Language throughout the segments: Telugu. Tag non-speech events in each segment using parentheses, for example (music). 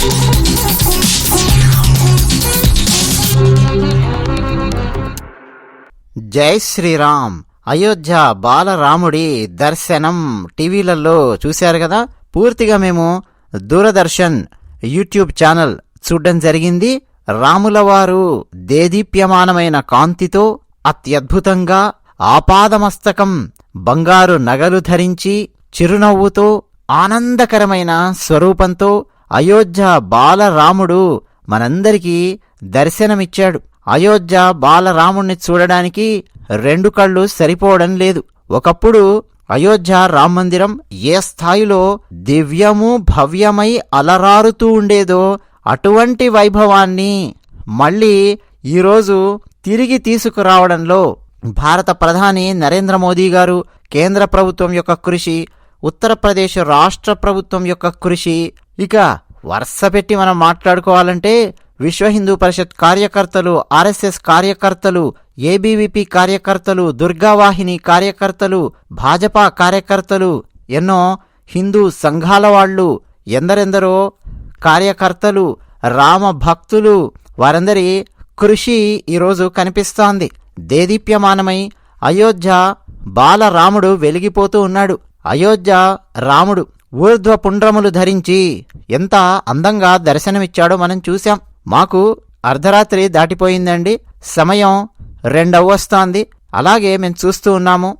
జై శ్రీరామ్. అయోధ్య బాలరాముడి దర్శనం టీవీలలో చూశారు కదా? పూర్తిగా మేము దూరదర్శన్ యూట్యూబ్ ఛానల్ చూడడం జరిగింది. రాములవారు దేదీప్యమానమైన కాంతితో అత్యద్భుతంగా ఆపాదమస్తకం బంగారు నగలు ధరించి చిరునవ్వుతో ఆనందకరమైన స్వరూపంతో అయోధ్య బాలరాముడు మనందరికీ దర్శనమిచ్చాడు. అయోధ్య బాలరాముణ్ణి చూడడానికి రెండు కళ్ళు సరిపోవడం లేదు. ఒకప్పుడు అయోధ్య రామ మందిరం ఏ స్థాయిలో దివ్యము భవ్యమై అలరారుతూ ఉండేదో అటువంటి వైభవాన్ని మళ్ళీ ఈరోజు తిరిగి తీసుకురావడంలో భారత ప్రధాని నరేంద్ర మోదీ గారు కేంద్ర ప్రభుత్వం యొక్క కృషి ఉత్తరప్రదేశ్ రాష్ట్ర ప్రభుత్వం యొక్క కృషి ఇక వరుస పెట్టి మనం మాట్లాడుకోవాలంటే విశ్వ హిందూ పరిషత్ కార్యకర్తలు ఆర్ఎస్ఎస్ కార్యకర్తలు ఏబీవీపీ కార్యకర్తలు దుర్గావాహిని కార్యకర్తలు భాజపా కార్యకర్తలు ఎన్నో హిందూ సంఘాల వాళ్ళు ఎందరెందరో కార్యకర్తలు రామ భక్తులు వారందరి కృషి ఈరోజు కనిపిస్తోంది. దేదీప్యమానమై అయోధ్య బాలరాముడు వెలిగిపోతూ ఉన్నాడు. అయోధ్య రాముడు ఊర్ధ్వ పుండ్రములు ధరించి ఎంత అందంగా దర్శనమిచ్చాడో మనం చూశాం. మాకు అర్ధరాత్రి దాటిపోయిందండి. సమయం రెండవస్తోంది అలాగే మేము చూస్తూ ఉన్నాము.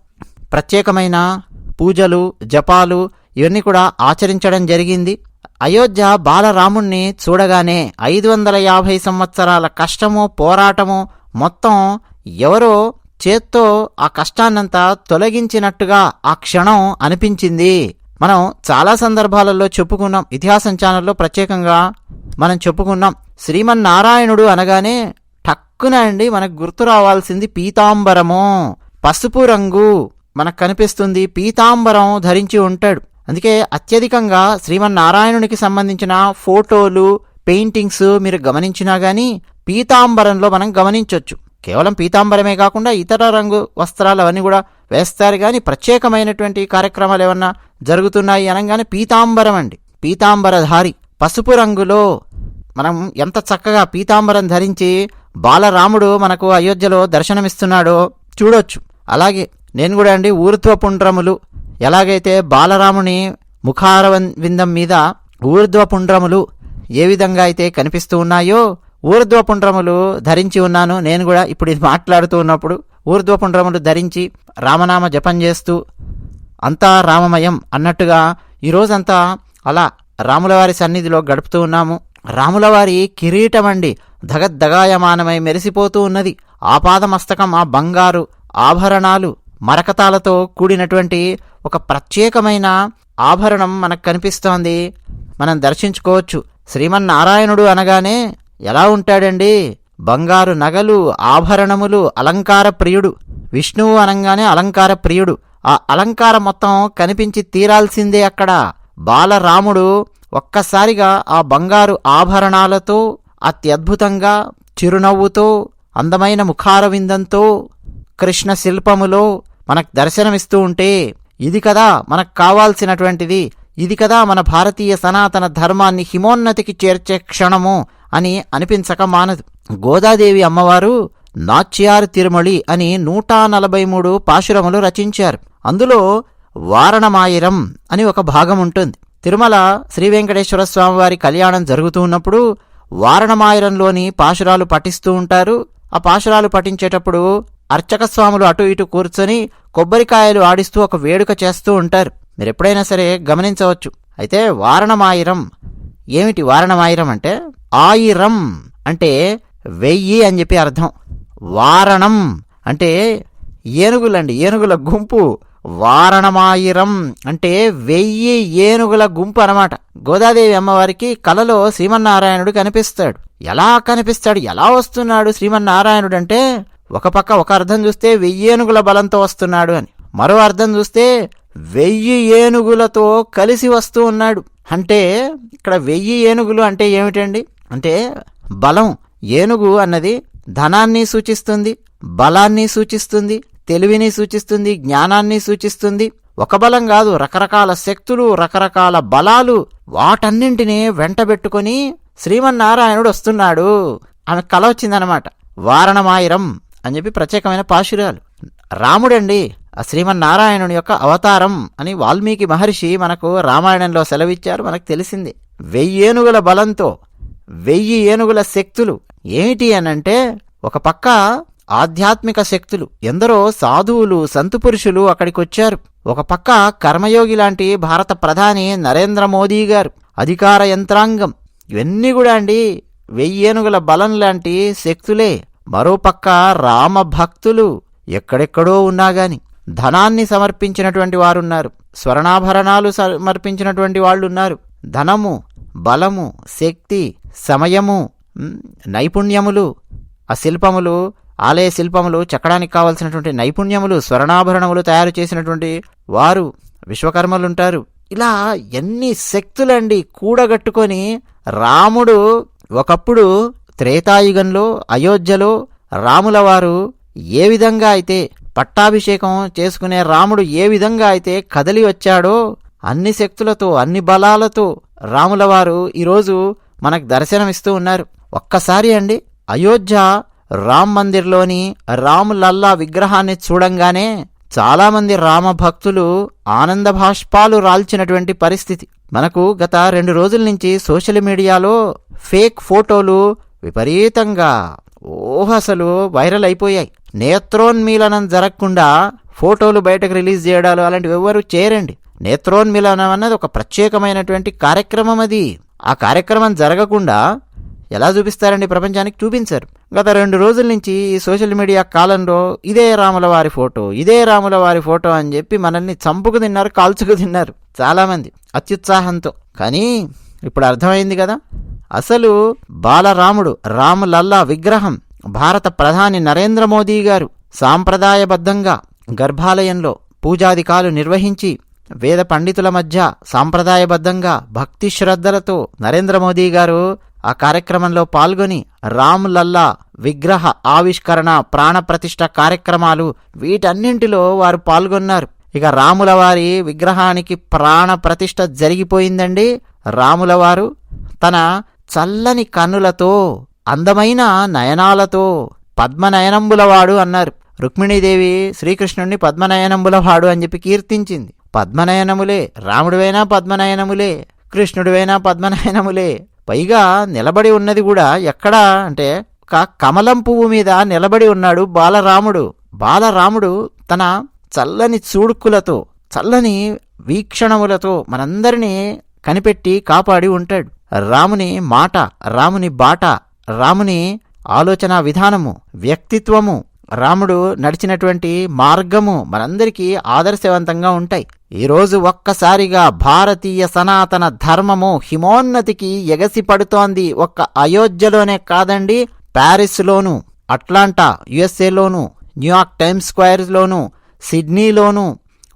ప్రత్యేకమైన పూజలు జపాలు ఇవన్నీ కూడా ఆచరించడం జరిగింది. అయోధ్య బాలరాముణ్ణి చూడగానే ఐదు వందల యాభై సంవత్సరాల కష్టము పోరాటము మొత్తం ఎవరో చేత్తో ఆ కష్టాన్నంతా తొలగించినట్టుగా ఆ క్షణం అనిపించింది. మనం చాలా సందర్భాలలో చెప్పుకున్నాం ఇతిహాసం ఛానల్లో ప్రత్యేకంగా మనం చెప్పుకున్నాం శ్రీమన్నారాయణుడు అనగానే టక్కున అండి మనకు గుర్తు రావాల్సింది పీతాంబరము. పసుపు రంగు మనకు కనిపిస్తుంది పీతాంబరం ధరించి ఉంటాడు. అందుకే అత్యధికంగా శ్రీమన్నారాయణునికి సంబంధించిన ఫోటోలు పెయింటింగ్స్ మీరు గమనించినా కానీ పీతాంబరంలో మనం గమనించవచ్చు కేవలం పీతాంబరమే కాకుండా ఇతర రంగు వస్త్రాలు అవన్నీ కూడా వేస్తారు కానీ ప్రత్యేకమైనటువంటి కార్యక్రమాలు ఏమన్నా జరుగుతున్నాయి అనగానే పీతాంబరం అండి. పీతాంబరధారి పసుపు రంగులో మనం ఎంత చక్కగా పీతాంబరం ధరించి బాలరాముడు మనకు అయోధ్యలో దర్శనమిస్తున్నాడో చూడొచ్చు. అలాగే నేను కూడా అండి ఊర్ధ్వపుండ్రములు ఎలాగైతే బాలరాముని ముఖార విందం మీద ఊర్ధ్వపుండ్రములు ఏ విధంగా అయితే కనిపిస్తూ ఉన్నాయో ఊర్ధ్వపుండ్రములు ధరించి ఉన్నాను నేను కూడా ఇప్పుడు ఇది మాట్లాడుతూ ఉన్నప్పుడు ఊర్ధ్వపుండ్రములు ధరించి రామనామ జపం చేస్తూ అంతా రామమయం అన్నట్టుగా ఈరోజంతా అలా రాములవారి సన్నిధిలో గడుపుతూ ఉన్నాము. రాములవారి కిరీటం అండి దగద్దగాయమానమై మెరిసిపోతూ ఉన్నది. ఆపాదమస్తకం ఆ బంగారు ఆభరణాలు మరకతాలతో కూడినటువంటి ఒక ప్రత్యేకమైన ఆభరణం మనకు కనిపిస్తోంది. మనం దర్శించుకోవచ్చు. శ్రీమన్నారాయణుడు అనగానే ఎలా ఉంటాడండి? బంగారు నగలు ఆభరణములు అలంకార ప్రియుడు. విష్ణువు అనగానే అలంకార ప్రియుడు. ఆ అలంకార మొత్తం కనిపించి తీరాల్సిందే అక్కడ. బాలరాముడు ఒక్కసారిగా ఆ బంగారు ఆభరణాలతో అత్యద్భుతంగా చిరునవ్వుతో అందమైన ముఖారవిందంతో కృష్ణ శిల్పములో మనకు దర్శనమిస్తూ ఉంటే ఇది కదా మనకు కావాల్సినటువంటిది. ఇది కదా మన భారతీయ సనాతన ధర్మాన్ని హిమోన్నతికి చేర్చే క్షణము. అని అనిపించక మానదు. గోదాదేవి అమ్మవారు నాచ్యారు తిరుమళి అని నూట నలభై మూడు పాశురములు రచించారు. అందులో వారణమాయిరం అని ఒక భాగం ఉంటుంది. తిరుమల శ్రీ వెంకటేశ్వర స్వామివారి కళ్యాణం జరుగుతూ ఉన్నప్పుడు వారణమాయిరంలోని పాశురాలు పఠిస్తూ ఉంటారు. ఆ పాశురాలు పఠించేటప్పుడు అర్చక స్వాములు అటు ఇటు కూర్చొని కొబ్బరికాయలు ఆడిస్తూ ఒక వేడుక చేస్తూ ఉంటారు. మీరు ఎప్పుడైనా సరే గమనించవచ్చు. అయితే వారణమాయిరం ఏమిటి వారణమాయిరం అంటే? ఆయిరం అంటే వెయ్యి అని చెప్పి అర్థం. వారణం అంటే ఏనుగులండి ఏనుగుల గుంపు. వారణమాయిరం అంటే వెయ్యి ఏనుగుల గుంపు అనమాట గోదాదేవి అమ్మవారికి కలలో శ్రీమన్నారాయణుడు కనిపిస్తాడు. ఎలా కనిపిస్తాడు? ఎలా వస్తున్నాడు శ్రీమన్నారాయణుడు అంటే ఒక పక్క ఒక అర్థం చూస్తే వెయ్యి ఏనుగుల బలంతో వస్తున్నాడు అని. మరో అర్థం చూస్తే వెయ్యి ఏనుగులతో కలిసి వస్తూ ఉన్నాడు. అంటే ఇక్కడ వెయ్యి ఏనుగులు అంటే ఏమిటండి? అంటే బలం. ఏనుగు అన్నది ధనాన్ని సూచిస్తుంది బలాన్ని సూచిస్తుంది తెలివిని సూచిస్తుంది జ్ఞానాన్ని సూచిస్తుంది. ఒక బలం కాదు రకరకాల శక్తులు రకరకాల బలాలు వాటన్నింటినీ వెంటబెట్టుకొని శ్రీమన్నారాయణుడు వస్తున్నాడు ఆమె కల వచ్చిందనమాట వారణమాయిరం అని చెప్పి ప్రత్యేకమైన పాశురాలు. రాముడండి ఆ శ్రీమన్నారాయణుని యొక్క అవతారం అని వాల్మీకి మహర్షి మనకు రామాయణంలో సెలవిచ్చారు మనకు తెలిసింది. వెయ్యేనుగుల బలంతో వెయ్యి ఏనుగుల శక్తులు. ఏమిటి అనంటే ఒక పక్క ఆధ్యాత్మిక శక్తులు. ఎందరో సాధువులు సంతు పురుషులు అక్కడికి వచ్చారు ఒక పక్క కర్మయోగి లాంటి భారత ప్రధాని నరేంద్ర మోదీ గారు. అధికార యంత్రాంగం. ఇవన్నీ కూడా అండి వెయ్యేనుగుల బలం లాంటి శక్తులే. మరోపక్క రామ భక్తులు ఎక్కడెక్కడో ఉన్నా గాని. ధనాన్ని సమర్పించినటువంటి వారున్నారు. స్వర్ణాభరణాలు సమర్పించినటువంటి వాళ్ళున్నారు. ధనము బలము శక్తి సమయము నైపుణ్యములు ఆ శిల్పములు ఆలయ శిల్పములు చెక్కడానికి కావలసినటువంటి నైపుణ్యములు స్వర్ణాభరణములు తయారు చేసినటువంటి వారు విశ్వకర్మలుంటారు. ఇలా ఎన్ని శక్తులండి కూడగట్టుకొని రాముడు ఒకప్పుడు త్రేతాయుగంలో అయోధ్యలో రాముల వారు ఏ విధంగా అయితే పట్టాభిషేకం చేసుకునే రాముడు ఏ విధంగా అయితే కదలి వచ్చాడో అన్ని శక్తులతో అన్ని బలాలతో రాములవారు ఈరోజు మనకు దర్శనమిస్తూ ఉన్నారు. ఒక్కసారి అండి అయోధ్య రామ్ మందిర్లోని రాములల్లా విగ్రహాన్ని చూడంగానే చాలామంది రామ భక్తులు ఆనంద భాష్పాలు రాల్చినటువంటి పరిస్థితి. మనకు గత రెండు రోజుల నుంచి సోషల్ మీడియాలో ఫేక్ ఫోటోలు విపరీతంగా ఓహసలు వైరల్ అయిపోయాయి. నేత్రోన్మీలనం జరగకుండా ఫోటోలు బయటకు రిలీజ్ చేయడాలు అలాంటివి ఎవ్వరూ చేయరండి. నేత్రోన్మీలనం అన్నది ఒక ప్రత్యేకమైనటువంటి కార్యక్రమం అది. ఆ కార్యక్రమం జరగకుండా ఎలా చూపిస్తారండి ప్రపంచానికి? చూపించారు. గత రెండు రోజుల నుంచి ఈ సోషల్ మీడియా కాలంలో ఇదే రాముల వారి ఫోటో ఇదే రాముల వారి ఫోటో అని చెప్పి మనల్ని చంపుకు తిన్నారు కాల్చుకు తిన్నారు చాలామంది అత్యుత్సాహంతో. కానీ ఇప్పుడు అర్థమైంది కదా? అసలు బాలరాముడు రాములల్లా విగ్రహం భారత ప్రధాని నరేంద్ర మోదీ గారు సాంప్రదాయబద్ధంగా గర్భాలయంలో పూజాదికాలు నిర్వహించి వేద పండితుల మధ్య సాంప్రదాయబద్ధంగా భక్తి శ్రద్ధలతో నరేంద్ర మోదీ గారు ఆ కార్యక్రమంలో పాల్గొని రామ్ లల్లా విగ్రహ ఆవిష్కరణ ప్రాణప్రతిష్ఠ కార్యక్రమాలు వీటన్నింటిలో వారు పాల్గొన్నారు. ఇక రాముల వారి విగ్రహానికి ప్రాణ ప్రతిష్ఠ జరిగిపోయిందండి. రాముల వారు తన చల్లని కన్నులతో అందమైన నయనాలతో పద్మనయనంబులవాడు అన్నారు. రుక్మిణీదేవి శ్రీకృష్ణుణ్ణి పద్మనయనంబులవాడు అని చెప్పి కీర్తించింది. పద్మనయనములే రాముడివైనా పద్మనయనములే కృష్ణుడివైనా పద్మనయనములే. పైగా నిలబడి ఉన్నది కూడా ఎక్కడా అంటే ఒక కమలం పువ్వు మీద నిలబడి ఉన్నాడు బాలరాముడు. బాలరాముడు తన చల్లని చూడుకులతో చల్లని వీక్షణములతో మనందరినీ కనిపెట్టి కాపాడి ఉంటాడు. రాముని మాట రాముని బాట రాముని ఆలోచన విధానము వ్యక్తిత్వము రాముడు నడిచినటువంటి మార్గము మనందరికీ ఆదర్శవంతంగా ఉంటాయి. ఈరోజు ఒక్కసారిగా భారతీయ సనాతన ధర్మము హిమోన్నతికి ఎగసి పడుతోంది ఒక్క అయోధ్యలోనే కాదండి ప్యారిస్లోను అట్లాంటా యుఎస్ఏలోను న్యూయార్క్ టైమ్స్ స్క్వేర్లోను సిడ్నీలోను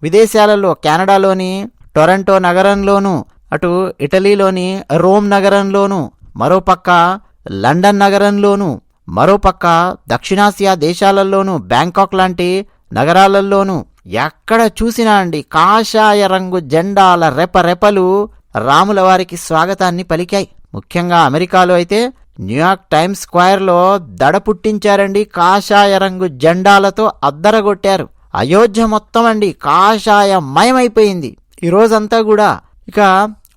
విదేశాలలో కెనడాలోని టొరంటో నగరంలోను అటు ఇటలీలోని రోమ్ నగరంలోను మరోపక్క లండన్ నగరంలోనూ మరోపక్క దక్షిణాసియా దేశాలలోనూ బ్యాంకాక్ లాంటి నగరాలలోనూ ఎక్కడ చూసినా అండి కాషాయ రంగు జెండాల రెపరెపలు రాముల వారికి స్వాగతాన్ని పలికాయి. ముఖ్యంగా అమెరికాలో అయితే న్యూయార్క్ టైమ్స్ స్క్వేర్లో దడ పుట్టించారండి కాషాయ రంగు జెండాలతో అద్దరగొట్టారు. అయోధ్య మొత్తం అండి కాషాయమయమైపోయింది ఈరోజంతా కూడా ఇక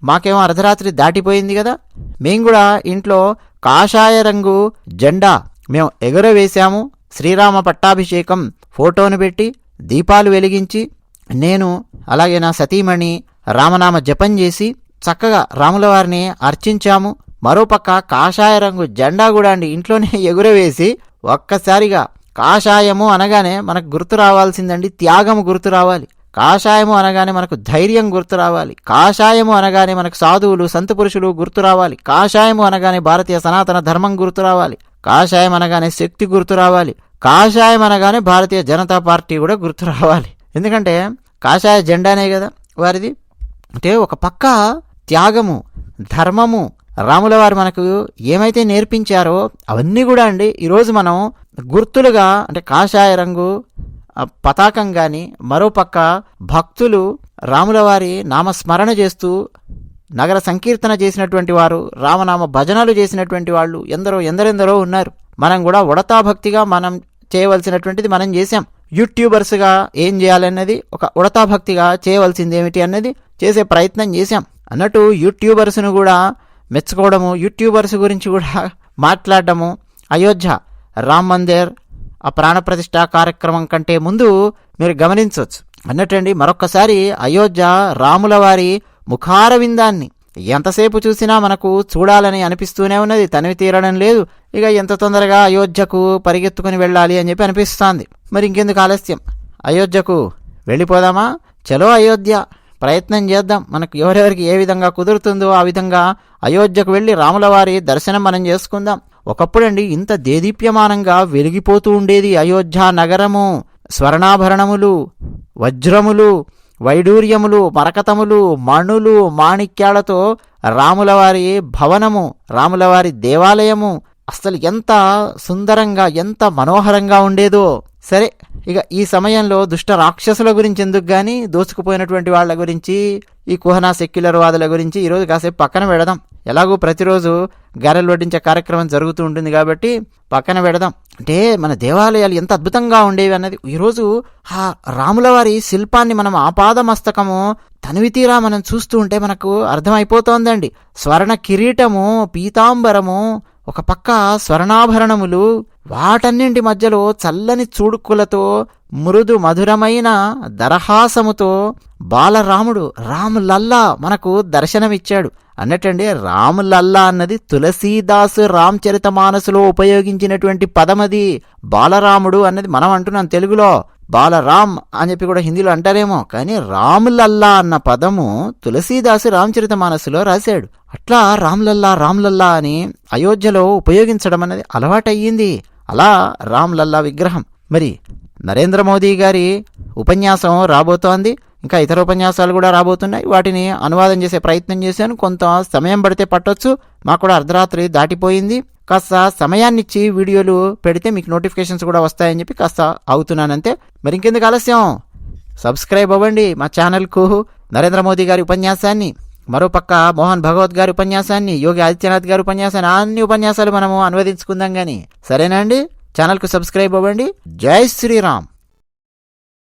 మాకేమో అర్ధరాత్రి దాటిపోయింది కదా. మేము కూడా ఇంట్లో కాషాయ రంగు జెండా మేము ఎగురవేశాము. శ్రీరామ పట్టాభిషేకం ఫోటోను పెట్టి దీపాలు వెలిగించి నేను అలాగే నా సతీమణి రామనామ జపం చేసి చక్కగా రాముల వారిని అర్చించాము. మరోపక్క కాషాయ రంగు జెండా కూడా అండి ఇంట్లోనే (laughs) ఎగురవేసి ఒక్కసారిగా కాషాయము అనగానే మనకు గుర్తు రావాల్సిందండి త్యాగము గుర్తు రావాలి. కాషాయము అనగానే మనకు ధైర్యం గుర్తు రావాలి. కాషాయము అనగానే మనకు సాధువులు సంత పురుషులు గుర్తు రావాలి. కాషాయము అనగానే భారతీయ సనాతన ధర్మం గుర్తు రావాలి. కాషాయం అనగానే శక్తి గుర్తు రావాలి. కాషాయం అనగానే భారతీయ జనతా పార్టీ కూడా గుర్తు రావాలి. ఎందుకంటే కాషాయ జెండానే కదా వారిది. అంటే ఒక పక్క త్యాగము ధర్మము రాముల వారు మనకు ఏమైతే నేర్పించారో అవన్నీ కూడా అండి. ఈరోజు మనం గుర్తులుగా అంటే కాషాయ రంగు పతాకం గాని మరోపక్క భక్తులు రాములవారి నామస్మరణ చేస్తూ నగర సంకీర్తన చేసినటువంటి వారు రామనామ భజనలు చేసినటువంటి వాళ్ళు ఎందరో ఎందరెందరో ఉన్నారు. మనం కూడా ఉడతా భక్తిగా మనం చేయవలసినటువంటిది మనం చేశాం. యూట్యూబర్స్గా ఏం చేయాలన్నది ఒక ఉడతా భక్తిగా చేయవలసింది ఏమిటి అన్నది చేసే ప్రయత్నం చేశాం. అన్నట్టు యూట్యూబర్స్ను కూడా మెచ్చుకోవడము యూట్యూబర్స్ గురించి కూడా మాట్లాడడము అయోధ్య రామ్ మందిర్ ఆ ప్రాణప్రతిష్ఠ కార్యక్రమం కంటే ముందు మీరు గమనించవచ్చు. అన్నట్టండి మరొక్కసారి అయోధ్య రాముల వారి ముఖారవిందాన్ని ఎంతసేపు చూసినా మనకు చూడాలని అనిపిస్తూనే ఉన్నది. తనివి తీరడం లేదు. ఇక ఎంత తొందరగా అయోధ్యకు పరిగెత్తుకుని వెళ్ళాలి అని చెప్పి అనిపిస్తోంది. మరి ఇంకెందుకు ఆలస్యం? అయోధ్యకు వెళ్ళిపోదామా? చలో అయోధ్య. ప్రయత్నం చేద్దాం. మనకు ఎవరెవరికి ఏ విధంగా కుదురుతుందో ఆ విధంగా అయోధ్యకు వెళ్ళి రాములవారి దర్శనం మనం చేసుకుందాం. ఒకప్పుడండి ఇంత దేదీప్యమానంగా వెలిగిపోతూ ఉండేది అయోధ్య నగరము స్వర్ణాభరణములు వజ్రములు వైడూర్యములు మరకతములు మణులు మాణిక్యాలతో రాములవారి భవనము రాములవారి దేవాలయము అసలు ఎంత సుందరంగా ఎంత మనోహరంగా ఉండేదో. సరే ఇక ఈ సమయంలో దుష్ట రాక్షసుల గురించి ఎందుకు కానీ దోసుకుపోయినటువంటి వాళ్ళ గురించి ఈ కుహనా సెక్యులర్ వాదుల గురించి ఈరోజు కాసేపు పక్కన పెడదాం. ఎలాగో ప్రతిరోజు గారెలు వడ్డించే కార్యక్రమం జరుగుతూ ఉంటుంది కాబట్టి పక్కన పెడదాం. అంటే మన దేవాలయాలు ఎంత అద్భుతంగా ఉండేవి అన్నది ఈరోజు ఆ రాములవారి శిల్పాన్ని మనం ఆపాద మస్తకము తనివి తీరా మనం చూస్తూ ఉంటే మనకు అర్థమైపోతోందండి. స్వర్ణ కిరీటము పీతాంబరము ఒక పక్క స్వర్ణాభరణములు వాటన్నింటి మధ్యలో చల్లని చూడుకులతో మృదు మధురమైన దరహాసముతో బాలరాముడు రాములల్లా మనకు దర్శనమిచ్చాడు. అన్నట్టండి రాములల్లా అన్నది తులసీదాసు రామచరిత మానసులో ఉపయోగించినటువంటి పదమది బాలరాముడు అన్నది మనం అంటున్నాం తెలుగులో. బాలరామ్ అని చెప్పి కూడా హిందీలో అంటారేమో కానీ రాములల్లా అన్న పదము తులసీదాసు రామచరిత మానసులో రాశాడు. అట్లా రామ్లల్లా రామ్లల్లా అని అయోధ్యలో ఉపయోగించడం అన్నది అలవాటయ్యింది. అలా రామ్ లల్లా విగ్రహం. మరి నరేంద్ర మోదీ గారి ఉపన్యాసం రాబోతోంది. ఇంకా ఇతర ఉపన్యాసాలు కూడా రాబోతున్నాయి. వాటిని అనువాదం చేసే ప్రయత్నం చేశాను. కొంత సమయం పడితే పట్టొచ్చు. మాకు కూడా అర్ధరాత్రి దాటిపోయింది. కాస్త సమయాన్నిచ్చి వీడియోలు పెడితే మీకు నోటిఫికేషన్స్ కూడా వస్తాయని చెప్పి కాస్త అవుతున్నానంతే. మరి ఇంకెందుకు ఆలస్యం? సబ్స్క్రైబ్ అవ్వండి మా ఛానల్కు నరేంద్ర మోదీ గారి ఉపన్యాసాన్ని. మరోపక్క మోహన్ భగవత్ గారి ఉపన్యాసాన్ని యోగి ఆదిత్యనాథ్ గారి ఉపన్యాసాన్ని అన్ని ఉపన్యాసాలు మనము అనువదించుకుందాం గాని. సరేనా అండి? ఛానల్కు సబ్స్క్రైబ్ అవ్వండి. జై శ్రీరామ్.